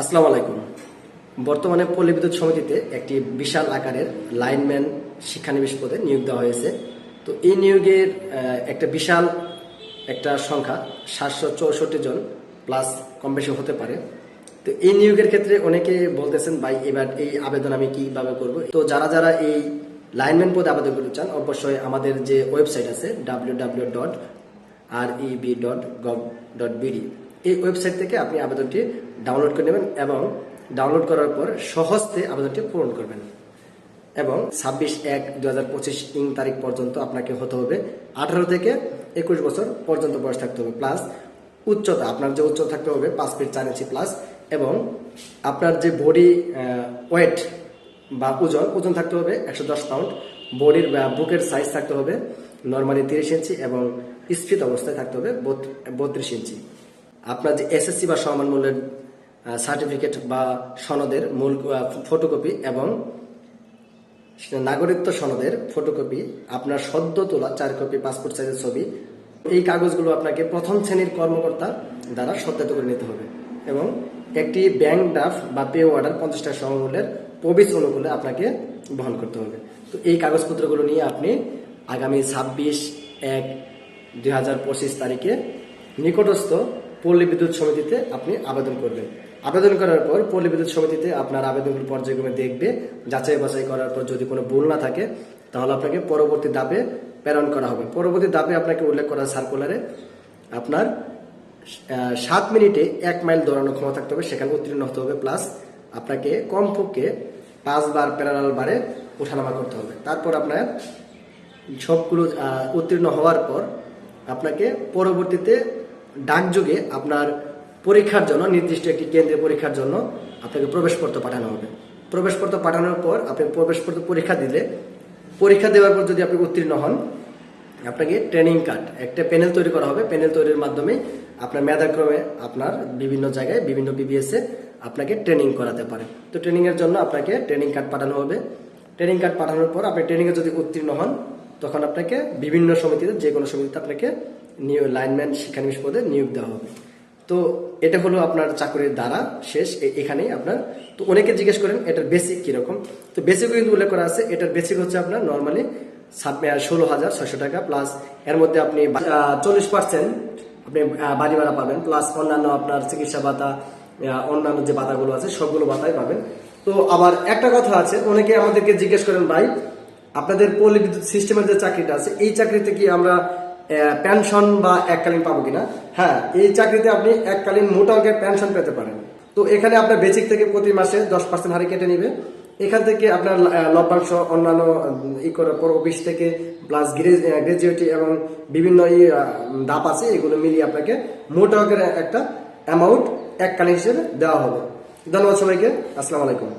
আসসালামু আলাইকুম। বর্তমানে পল্লী বিদ্যুৎ সমিতিতে একটি বিশাল আকারের লাইনম্যান শিক্ষানবিশ পদে নিয়োগ দেওয়া হয়েছে। তো এই নিয়োগের একটা বিশাল একটা সংখ্যা, সাতশো চৌষট্টি জন প্লাস কম বেশি হতে পারে। তো এই নিয়োগের ক্ষেত্রে অনেকে বলতেছেন, ভাই, এবার এই আবেদন আমি কীভাবে করব? তো যারা যারা এই লাইনম্যান পদে আবেদন করতে চান, অবশ্যই আমাদের যে ওয়েবসাইট আছে W W dot R EB dot gov dot BD এই ওয়েবসাইট থেকে আপনি আবেদনটি ডাউনলোড করে নেবেন এবং ডাউনলোড করার পর সহজতে আবেদনটি পূরণ করবেন। এবং ছাব্বিশ এক দু হাজার পঁচিশ ইং তারিখ পর্যন্ত আপনাকে হতে হবে। আঠারো থেকে একুশ বছর পর্যন্ত বয়স থাকতে হবে। প্লাস উচ্চতা, আপনার যে উচ্চতা থাকতে হবে পাঁচ ফিট চার ইঞ্চি প্লাস এবং আপনার যে বডি ওয়েট বা ওজন ওজন থাকতে হবে একশো দশ পাউন্ড বডির বা বুকের সাইজ থাকতে হবে নর্মালি তিরিশ ইঞ্চি এবং স্ফীত অবস্থায় থাকতে হবে বত্রিশ ইঞ্চি। আপনার যে এসএসসি বা সমান মূল্যের সার্টিফিকেট বা সনদের মূল ফটোকপি এবং নাগরিকত্ব সনদের ফটোকপি আপনার সদ্য তোলা চার কপি পাসপোর্ট সাইজের ছবি, এই কাগজগুলো আপনাকে প্রথম শ্রেণির কর্মকর্তা দ্বারা সত্যায়িত করে নিতে হবে এবং একটি ব্যাংক ড্রাফট বা পে অর্ডার পঞ্চাশ টাকা সমমূল্যের প্রবেশ অনুকূলে আপনাকে বহন করতে হবে। তো এই কাগজপত্রগুলো নিয়ে আপনি আগামী ছাব্বিশ এক দুই তারিখে নিকটস্থ পল্লী বিদ্যুৎ সমিতিতে আপনি আবেদন করবেন। আবেদন করার পর পল্লী বিদ্যুৎ সমিতিতে আপনার আবেদনগুলো পর্যায়ক্রমে দেখবে। যাচাই বাছাই করার পর যদি কোনো ভুল না থাকে, তাহলে আপনাকে পরবর্তী ধাপে প্রেরণ করা হবে। পরবর্তী ধাপে আপনাকে উল্লেখ করা সার্কুলারে আপনার সাত মিনিটে এক মাইল দৌড়ানোর ক্ষমতা থাকতে হবে। সেখানে উত্তীর্ণ হতে হবে। প্লাস আপনাকে কমপক্ষে পাঁচবার প্যারালাল বারে ওঠানামা করতে হবে। তারপর আপনার সবগুলো উত্তীর্ণ হওয়ার পর আপনাকে পরবর্তীতে ডাকযোগে আপনার পরীক্ষার জন্য, নির্দিষ্ট একটি কেন্দ্রে পরীক্ষার জন্য আপনাকে প্রবেশপত্র পাঠানো হবে। প্রবেশপত্র পাঠানোর পর আপনি প্রবেশপত্র পরীক্ষা দিলে, পরীক্ষা দেওয়ার পর যদি আপনি উত্তীর্ণ হন, আপনাকে ট্রেনিং কার্ড, একটা প্যানেল তৈরি করা হবে। প্যানেল তৈরির মাধ্যমে আপনার মেধাক্রমে আপনার বিভিন্ন জায়গায়, বিভিন্ন বিবিএসে আপনাকে ট্রেনিং করাতে পারে। তো ট্রেনিং এর জন্য আপনাকে ট্রেনিং কার্ড পাঠানো হবে। ট্রেনিং কার্ড পাঠানোর পর আপনি ট্রেনিংয়ে যদি উত্তীর্ণ হন তখন আপনাকে বিভিন্ন সমিতিতে, যে কোনো সমিতিতে আপনাকে নিয়োগ লাইনম্যান শিক্ষানবিশ পদে নিয়োগ দেওয়া হবে। তো এটা হলো আপনার চাকরির দ্বারা শেষ এখানেই আপনার। তো অনেকে জিজ্ঞেস করেন, এটার বেসিক কীরকম তো বেসিক কিন্তু উল্লেখ করা আছে, এটার বেসিক হচ্ছে আপনার নর্মালি ষোলো হাজার ছয়শো টাকা প্লাস এর মধ্যে আপনি চল্লিশ পার্সেন্ট আপনি বাড়ি ভাড়া পাবেন প্লাস অন্যান্য আপনার চিকিৎসা ভাতা অন্যান্য যে ভাতাগুলো আছে, সবগুলো ভাতাই পাবেন। তো আবার একটা কথা আছে, অনেকে আমাদেরকে জিজ্ঞেস করেন, ভাই আপনাদের পল্লী বিদ্যুৎ সিস্টেমের যে চাকরিটা আছে, এই চাকরিতে কি আমরা পেনশন বা এককালীন পাবো কিনা? হ্যাঁ এই চাকরিতে আপনি এককালীন মোটা অঙ্কের পেনশন পেতে পারেন। তো এখানে আপনার বেসিক থেকে প্রতি মাসে দশ পার্সেন্ট হারে কেটে নিবে। এখান থেকে আপনার লভ্যাংশ, অন্যান্য অফিস থেকে প্লাস গ্রাজুয়েটি এবং বিভিন্ন ধাপ আছে, এগুলো মিলিয়ে আপনাকে মোটা অঙ্কের একটা অ্যামাউন্ট এককালীন হিসেবে দেওয়া হবে। ধন্যবাদ সবাইকে। আসসালামু আলাইকুম।